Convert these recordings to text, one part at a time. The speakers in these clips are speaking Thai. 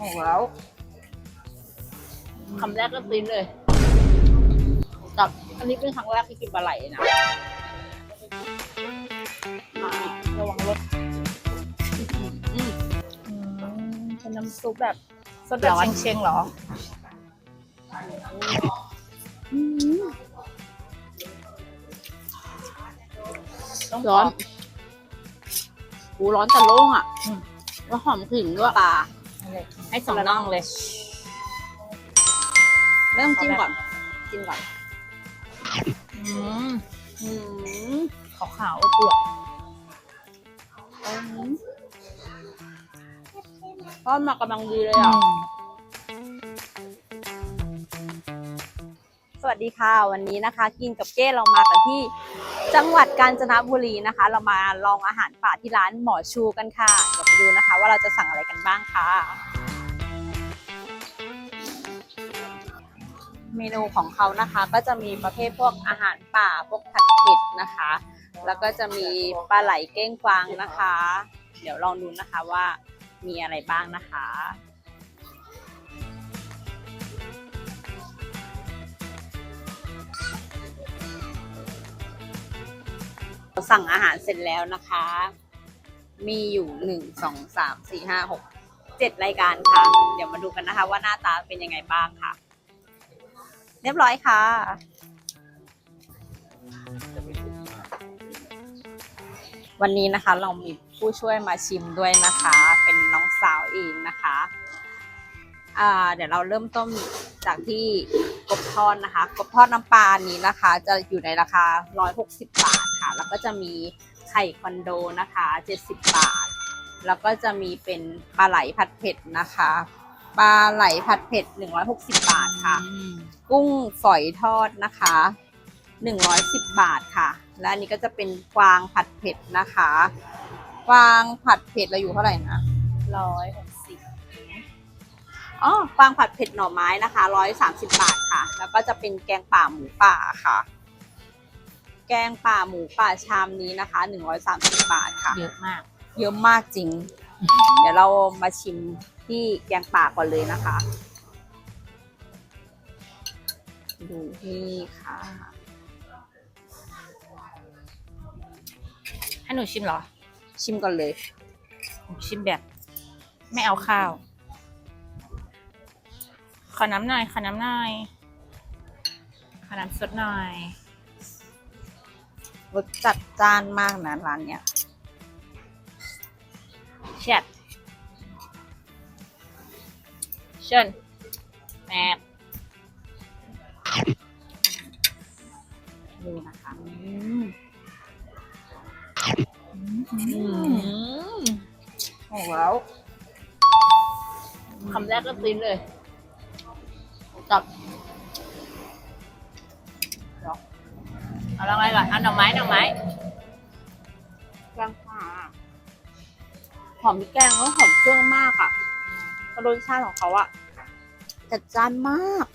ออกแล้วคำแรกก็ตีนเลยกับอันนี้เป็นครั้งแรกที่กินปลาไหลนะอ่าระวังรถอืมอืมเป็นน้ำซุปแบบสดแบบร้อนเชงๆเหรอต้องร้อน ข กูร้อนแต่โล่งอะอืมแล้วหอมกลิ่นด้วยปลาให้สองน่องเลยไม่ต้องจิ้มก่อนจิ้มก่อนอืมอืมขาวๆอวบอืมทอดมากำลังดีเลยๆอะสวัสดีค่ะ วันนี้นะคะ กินกับเก้เรามากันที่ จังหวัดกาญจนบุรีนะคะ เรามาลองอาหารป่าที่ร้านหมอชูกันค่ะเดี๋ยวไปดูนะคะ ว่าเราจะสั่งอะไรกันบ้างค่ะ เมนูของเขานะคะก็จะมีประเภทพวกอาหารป่าพวกผัดเผ็ดนะคะ แล้วก็จะมีปลาไหลเก้งกวางนะคะ เดี๋ยวลองดูนะคะว่ามีอะไรบ้างนะคะ สั่งอาหารเสร็จแล้วนะคะ มีอยู่หนึ่งสองสามสี่ห้าหกเจ็ดรายการค่ะ เดี๋ยวมาดูกันนะคะว่าหน้าตาเป็นยังไงบ้างค่ะ เรียบร้อยค่ะ วันนี้นะคะเรามีผู้ช่วยมาชิมด้วยนะคะ เป็นน้องสาวเองนะคะ เดี๋ยวเราเริ่มต้นจากที่กบทอดนะคะ กบทอดน้ำปลานี้นะคะ จะอยู่ในราคา 160 บาทค่ะ แล้วก็จะมีไข่คอนโดนะคะ 70 บาท แล้วก็จะมีเป็นปลาไหลผัดเผ็ดนะคะ ปลาไหลผัดเผ็ด 160 บาทค่ะ กุ้งฝอยทอดนะคะ 110 บาทค่ะ และอันนี้ก็จะเป็นกวางผัดเผ็ดนะคะ กวางผัดเผ็ดเราอยู่เท่าไหร่นะร้อยหก อ๋อกวางผัดเผ็ดหน่อไม้นะคะ 130 บาทค่ะ แล้วก็จะเป็นแกงป่าหมูป่าค่ะ แกงป่าหมูป่าชามนี้นะคะ 130 บาทค่ะ เยอะมาก เยอะมากจริง เดี๋ยวเรามาชิมที่แกงป่าก่อนเลยนะคะ ดูนี่ค่ะ ให้หนูชิมเหรอ ชิมก่อนเลยหนูชิมแบบ ไม่เอาข้าวข อน้ำหน่อย ขอน้ำหน่อย ขอน้ำสดหน่อยรสจัดจ้านมากนะร้านเนี้ยเช็ดเชิญแม่ดูนะคะอืมโอ้แล้วคำแรกก็ตีนเลย กับเดี๋ยวเอาอะไรก่อนเอาหน่อไม้หน่อไม้แกงป่าหอมพริกแกงแล้วหอมเครื่องมากอะรสชาติของเขาอะจัดจ้านมาก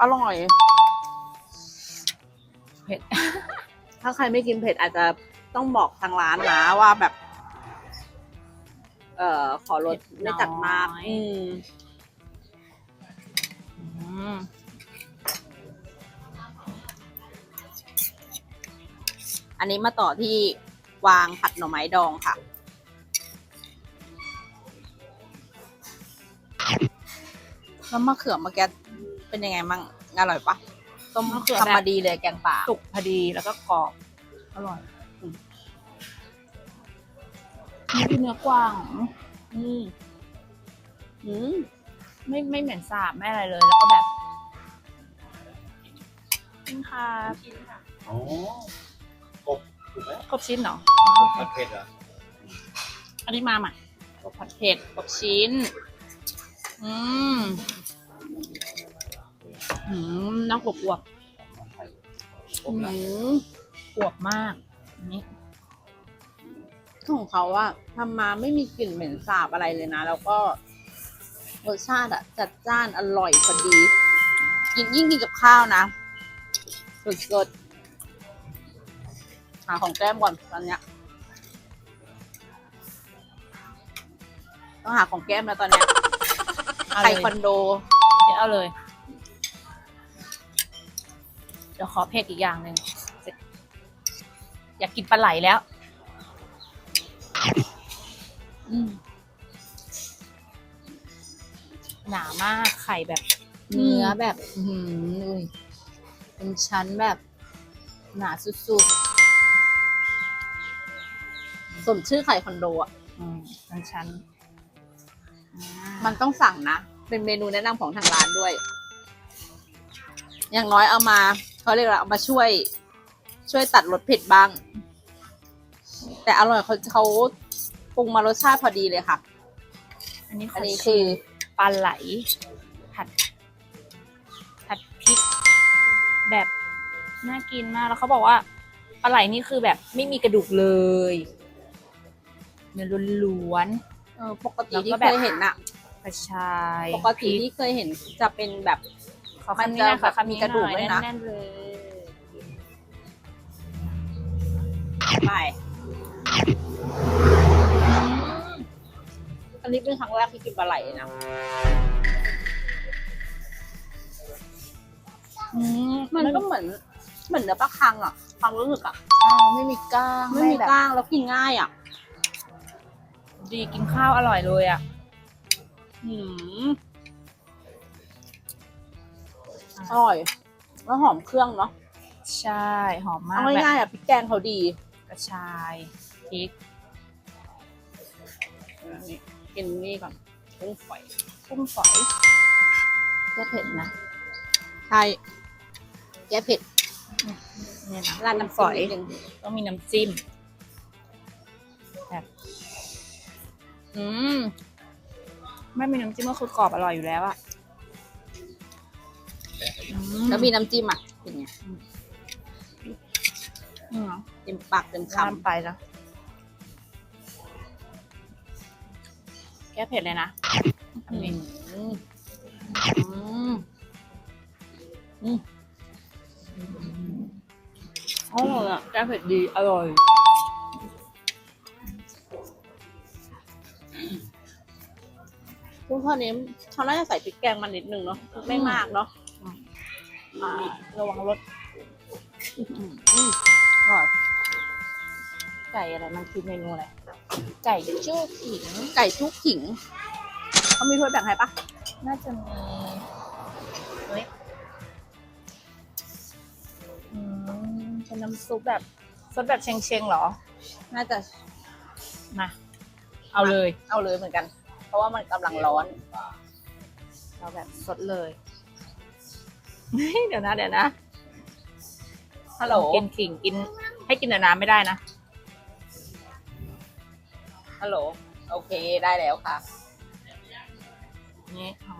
อร่อยเผ็ด ถ้าใครไม่กินเผ็ดอาจจะต้องบอกทางร้านนะว่าแบบ เอ่อขอรสไม่จัดมากอืม อืมอันนี้มาต่อที่วางผัดหน่อไม้ดองค่ะ แล้วมะเขือเมื่อกี้เป็นยังไงมั่งอร่อยปะต้มมะเขือทำแบบมาดีเลยแกงป่าสุกพอดีแล้วก็กรอบ อร่อยอืมนี่คือเนื้อกวาง อืมอืมไม่ไม่เหม็นสาบไม่อะไรเลย แล้วก็แบบ นี่ค่ะอ๋อกบถูกไหมครบชิ้นเหรอผัดเผ็ดเหรออันนี้มาใหม่กบผัดเผ็ดกบชิ้น อืมอืมน้ำกบอวบกบนะอืมอวบมากอันนี้ของเขาอะทำมาไม่มีกลิ่นเหม็นสาบอะไรเลยนะ แล้วก็รสชาติอะจัดจ้านอร่อยพอดี กินยิ่งกินกับข้าวนะ สุดๆหาของแก้มก่อนตอนเนี้ยต้องหาของแก้มแล้วตอนเนี้ยเอาไข่เลยคอนโด เดี๋ยวเอาเลย เดี๋ยวขอเผ็ดอีกอย่างหนึ่งอยากกินปลาไหลแล้ว อืมหนามากไข่แบบอืมเนื้อแบบ อือหืออุ้ย เป็นชั้นแบบหนาสุดสมชื่อไข่คอนโดอะๆอืมเป็นชั้นอ่ามันต้องสั่งนะ เป็นเมนูแนะนำของทางร้านด้วย อย่างน้อยเอามา เขาเรียกอะไรเอามาช่วย ช่วยตัดรสเผ็ดบ้าง แต่อร่อยเขาเขาปรุงมารสชาติพอดีเลยค่ะ อันนี้ขอันอนี้ชิคือมปลาไหล แบบน่ากินมากแล้วเขาบอกว่าปลาไหลนี่คือแบบไม่มีกระดูกเลยเนื้อล้วนเออปกติแล้วที่ก็เคแบบยเห็นอะๆกระชายปกติพริที่เคยเห็นจะเป็นแบบ ขอมันคำจะนี้นะแบบขอคำมีกระดูกด้วยนะ แน่นๆเลยไปอันนี้เป็นครั้งแรกที่กินปลาไหลนะ มมันก็เหมือนเหมือนเนื้อปลาคังอะความรู้สึกอะใช่ไม่มีกล้างไม่มีแบบกล้างแล้วกินง่ายอะดีกินข้าวอร่อยเลยอะหืมอร่อย แล้วหอมเครื่องเนาะใช่หอมมากเอาแบบง่ายๆอะพริกแกงเขาดีกระชายพริกนี่กินนี่ก่อนกุ้งฝอยกุ้งฝอยแค่เผ็ดนะใช่ แกเผ็ดเนี่ยนะราดน้ำฝฝออยยนิดนึงต้องมีน้ำจิ้มแบบอืมไม่มีน้ำจิ้มก็คือกรอบอร่อยอยู่แล้วอะอืมแล้วมีน้ำจิ้มอะเป็นไงอืมเต็มปากเต็มข้ามคำไปแล้วแก้เผ็ดเลยนะอันนี้อืมอืม อร่อยอะแก้เผ็ดดีอร่อยกุ้งทอดนี้เขาน่าจะใส่พริกแกงมานิดนึงเนาะไม่มากเนาะอ่าระวังรถอืมอร่อยไก่อะไรมันคือเมนูอะไรไก่จู้ขิงไก่ชุกขิงเขามีถ้วยแบ่งให้ปะน่าจะมี เป็นน้ำซุปแบบซดแบบเชงเชงๆเหรอ น่าจะมา เอาเลย เอาเลยเหมือนกัน เพราะว่ามันกำลังร้อน เราแบบสดเลย เดี๋ยวนะเดี๋ยวนะฮัลโหล กินขิงกิน ให้กินแต่น้ำไม่ได้นะ ฮัลโหล โอเคได้แล้วค่ะ นี่ของเรา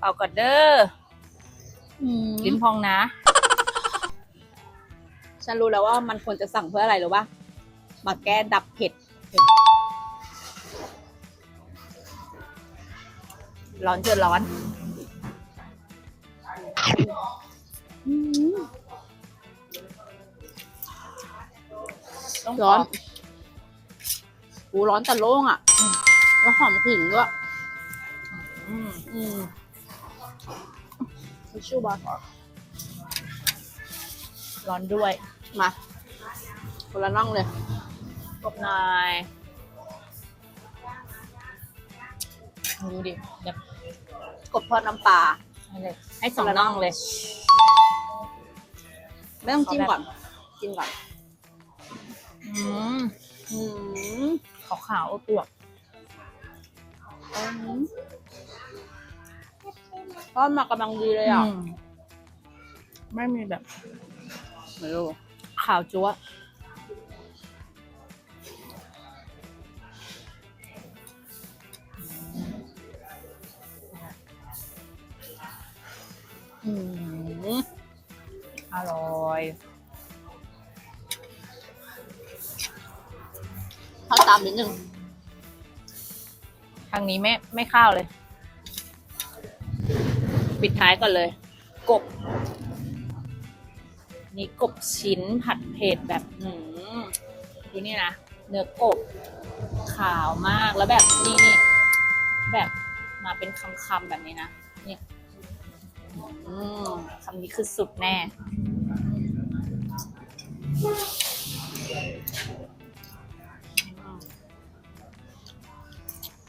เอาก่อนเด้อลิ้นพองนะ ฉันรู้แล้วว่ามันควรจะสั่งเพื่ออะไรหรือว่ามาแก้ดับเผ็ด ร้อนเจอร้อนต้องร้อนขกูร้อนแต่โล่งอะ แล้วหอมกลิ่นด้วย อืมอืมทิ ชชู่บอสร้อนด้วย มาคนละน่องเลยกบหน่อยดูดิแบบกบทอดน้ำปลาให้เลยให้สองน่องเลย ไม่ต้องจิ้มขอแบบก่อนจิ้มก่อน อืมอืมขาวขาวๆอวบอืม ทอดมากำลังดีเลยๆอะ อืมไม่มีแบบไม่รู้ขาวจั๊วะอืมอร่อยทอดตามนิดนึง ทางนี้ไม่ไม่ข้าวเลย ปิดท้ายก่อนเลย กบ นี่กบชิ้นผัดเผ็ดแบบหืมดูนี่นะ เนื้อกบ ขาวมากแล้วแบบนี่นี่แบบมาเป็นคำๆแบบนี้นะเนี่ยคำนี้คือสุดแน่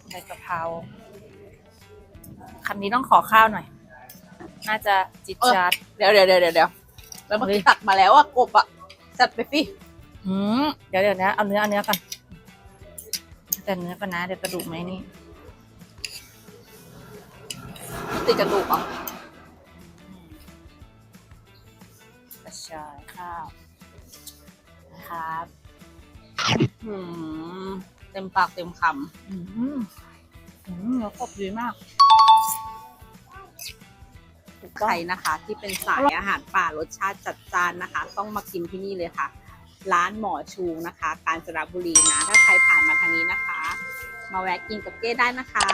ใบกะเพราคำนี้ต้องขอข้าวหน่อย น่าจะจิตจัดเดี๋ยวเดี๋ยวเดี๋ยวเดี๋ยวแล้วเมื่อกี้ตักมาแล้วอะกบอะจัดไปสิอืมเดี๋ยวเดี๋ยวนะเอาเนื้อเอาเนื้อก่อนแต่เนื้อก่อนนะเดี๋ยวกระดูกไหมนี่ติดกระดูกเหรอะกระชายข้าวนะครับอืมเต็มปากเต็มคอืมอืมเนื้อกบดีมากำ ใครนะคะ ที่เป็นสายอาหารป่ารสชาติจัดจ้านนะคะ ต้องมากินที่นี่เลยค่ะ ร้านหมอชูนะคะ กาญจนบุรีนะ ถ้าใครผ่านมาทางนี้นะคะ มาแวะกินกับเก้ได้นะคะ